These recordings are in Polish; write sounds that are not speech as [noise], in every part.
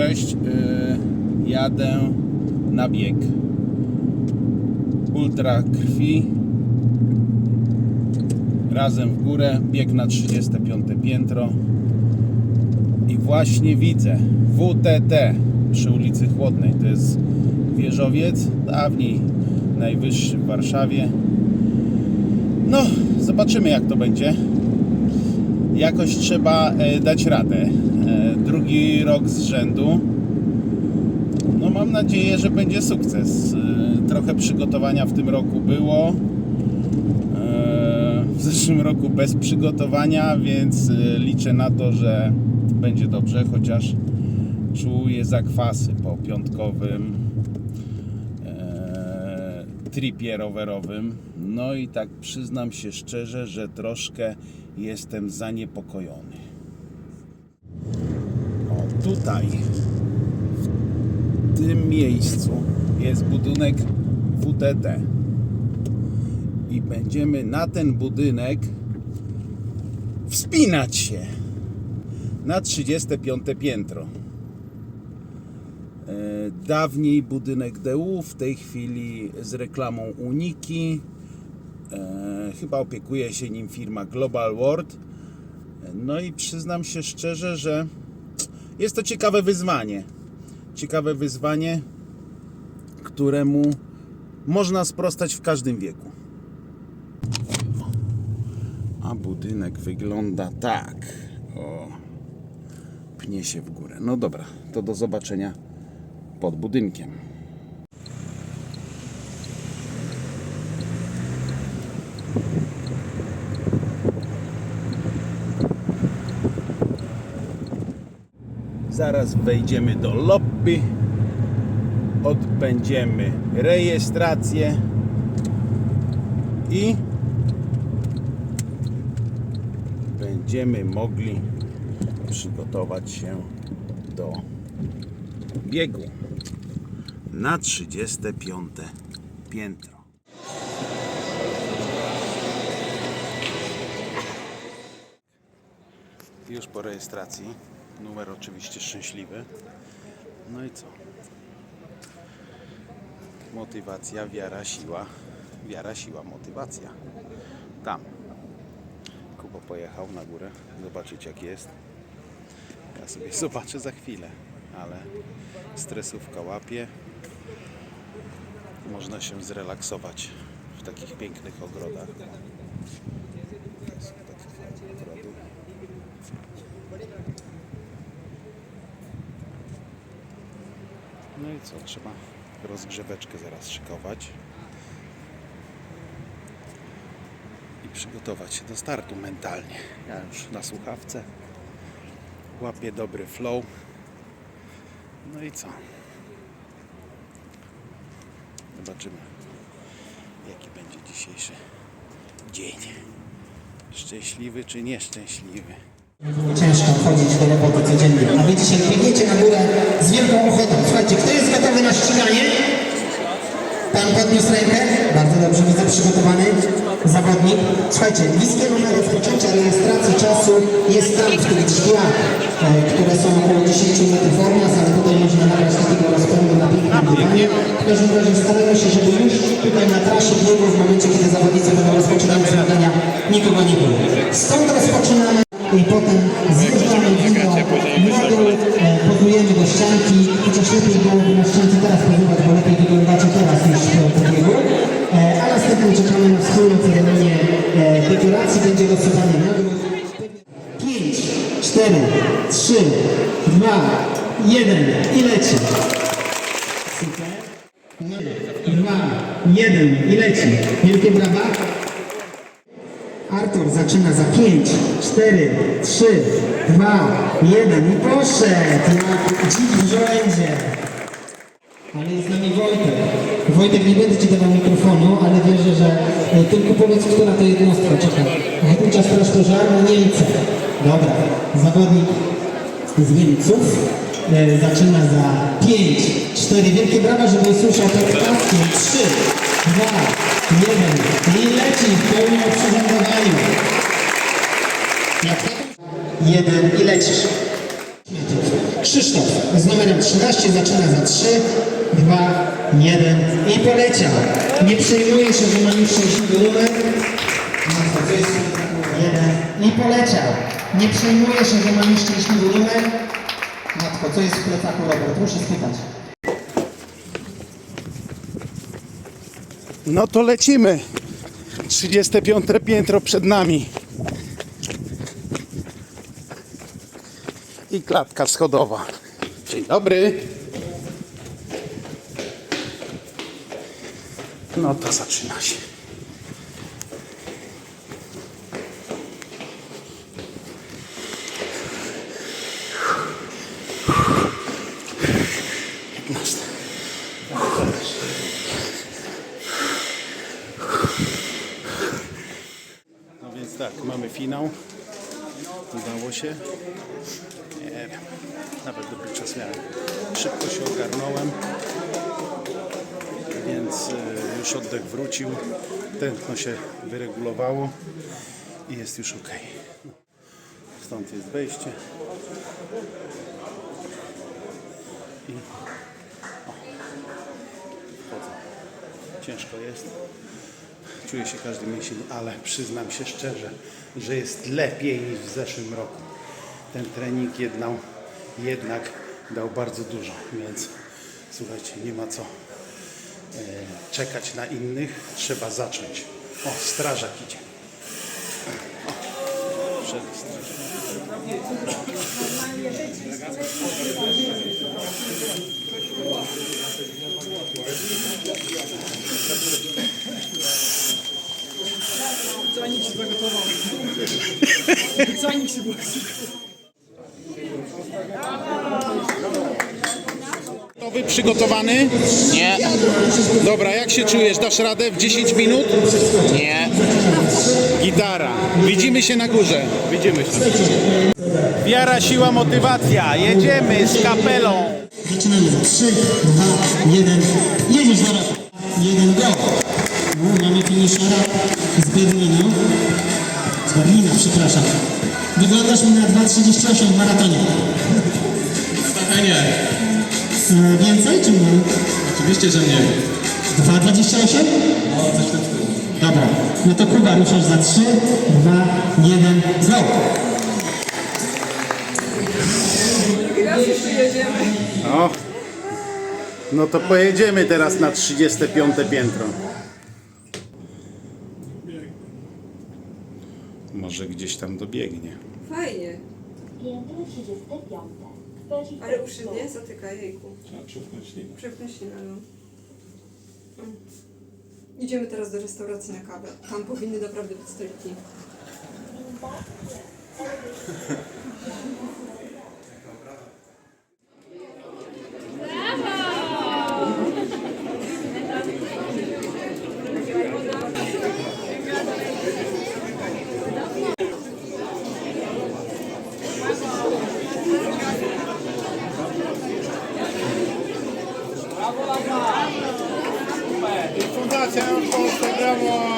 Cześć, yy, jadę na bieg. Ultra krwi. Razem w górę, bieg na 35 piętro. I właśnie widzę WTT przy ulicy Chłodnej. To jest wieżowiec, dawniej najwyższy w Warszawie. No, zobaczymy jak to będzie. Jakoś trzeba e, dać radę. Drugi rok z rzędu. No mam nadzieję, że będzie sukces. E, trochę przygotowania w tym roku było. E, w zeszłym roku bez przygotowania, więc e, liczę na to, że będzie dobrze, chociaż czuję zakwasy po piątkowym e, tripie rowerowym. No i tak przyznam się szczerze, że troszkę jestem zaniepokojony. Tutaj, w tym miejscu jest budynek WTT. I będziemy na ten budynek wspinać się na 35 piętro. E, Dawniej budynek DU, w tej chwili z reklamą Uniki. E, chyba opiekuje się nim firma Global World. E, No i przyznam się szczerze, że jest to ciekawe wyzwanie. Ciekawe wyzwanie, któremu można sprostać w każdym wieku. A budynek wygląda tak. O, pnie się w górę. No dobra, to do zobaczenia pod budynkiem. Zaraz wejdziemy do lobby. Odbędziemy rejestrację i będziemy mogli przygotować się do biegu na 35 piętro. Już po rejestracji. Numer oczywiście szczęśliwy. No i co? Motywacja, wiara, siła. Wiara, siła, motywacja. Tam. Kuba pojechał na górę zobaczyć jak jest. Ja sobie [laughs] zobaczę za chwilę, ale stresówka łapie. Można się zrelaksować w takich pięknych ogrodach. To są takie fajne ogrody. No i co, trzeba rozgrzeweczkę zaraz szykować i przygotować się do startu mentalnie. Ja już na słuchawce łapię dobry flow. No i co? Zobaczymy, jaki będzie dzisiejszy dzień. Szczęśliwy czy nieszczęśliwy? Ciężko chodzić do roboty codziennie. A wy dzisiaj biegniecie na górę z wielką ochotą. Słuchajcie, kto jest gotowy na ściganie? Pan podniósł rękę. Bardzo dobrze, widzę przygotowany zawodnik. Słuchajcie, niskie numer rozpoczęcia rejestracji czasu jest tam w tych drzwiach, e, które są około 10 metrów od nas, ale tutaj można nagrać takiego rozpędu na pięknym dywanie. W każdym razie staramy się, żeby już tutaj na trasie biegu, w momencie, kiedy zawodnicy będą rozpoczynać zmagania, nikogo nie było. Stąd rozpoczynamy i potem zjeżdżamy windą na dół, e, pozujemy do ścianki, chociaż lepiej byłoby na ściance teraz pozować, bo lepiej wyglądacie teraz niż po biegu. E, A następnie czekamy na wspólną ceremonię e, dekoracji, będzie losowanie nagród. 5, 4, 3, 2, 1 i leci. Super. 2, 1 i leci. Wielkie brawa. Artur zaczyna za 5, 4, 3, 2, 1 i poszedł! Jak dzik w żołędzie. Ale jest z nami Wojtek. Wojtek, nie będę Ci dawał mikrofonu, ale wierzę, że e, tylko powiedz, która to jednostka. Czekaj. Ochotnicza Straż Pożarna Niemcy. Dobra. Zawodnik z Niemców e, zaczyna za 5, 4. Wielkie brawa, żeby usłyszał to klaskiem. 3, 2, 1 i leci w pełnym jeden i lecisz. Krzysztof z numerem 13 zaczyna za 3, 2, 1 i poleciał. Nie przejmuje się, że ma już szczęśliwy numer. Jeden i poleciał. Nie przejmuje się, że ma już szczęśliwy numer. Matko, co jest w plecaku Robert? Muszę spytać. No to lecimy. 35 piętro przed nami. I klatka schodowa. Dzień dobry. No to zaczyna się. No więc tak, mamy finał. Udało się. Nie wiem, nawet dobry czas miałem. Szybko się ogarnąłem, więc y, już oddech wrócił. Tętno się wyregulowało i jest już ok. Stąd jest wejście. I o. Ciężko jest. Czuję się każdy mięsień, ale przyznam się szczerze, że jest lepiej niż w zeszłym roku. Ten trening jednak, dał bardzo dużo, więc słuchajcie, nie ma co e, czekać na innych, trzeba zacząć. O, strażak idzie. O. Zanik się zagotował. Zanik się był. Gotowy, przygotowany? Nie, Dobra, jak się czujesz? Dasz radę w 10 minut? nie. Gitara. Widzimy się na górze. Widzimy się. Wiara, siła, motywacja. Jedziemy z kapelą. Zaczynamy za 3, 2, 1. Jedziesz zaraz. 1 go. No, mamy finishera z Berlina. Z Berlina, przepraszam. Wyglądasz mi na 2,38 w maratonie. Nie, Więcej czy mniej? oczywiście, że nie. 2,28? No, coś w tym stylu. Dobra. No to Kuba, ruszasz za 3, 2, 1, go. O. No to pojedziemy teraz na 35 piętro. Może gdzieś tam dobiegnie. Fajnie, Piętro 35. ale uszy nie zatyka jejku. Trzeba przepchnąć linę. Przepnąć się na no. Mm. Idziemy teraz do restauracji na kawę. Tam powinny naprawdę być stoliki. Fundacja Polska, brawo!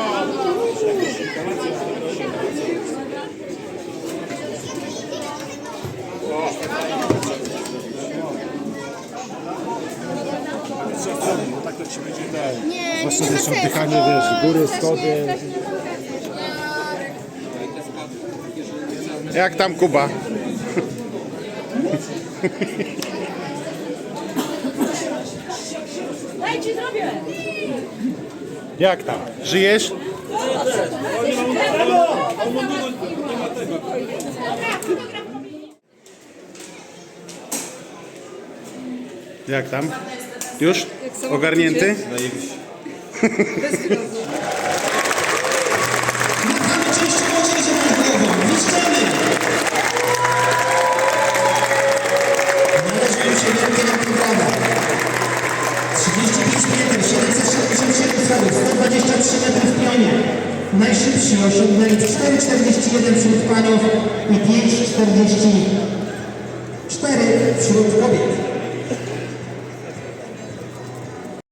Zwłaszcza wiesz, oddychanie, wiesz, góry, schody. Jak tam Kuba? [laughs] Jak tam? Żyjesz? Jak tam? Już? Ogarnięty? Bez. [laughs] Najszybsi osiągnęli 4,41 wśród paniów i 5,44 wśród kobiet.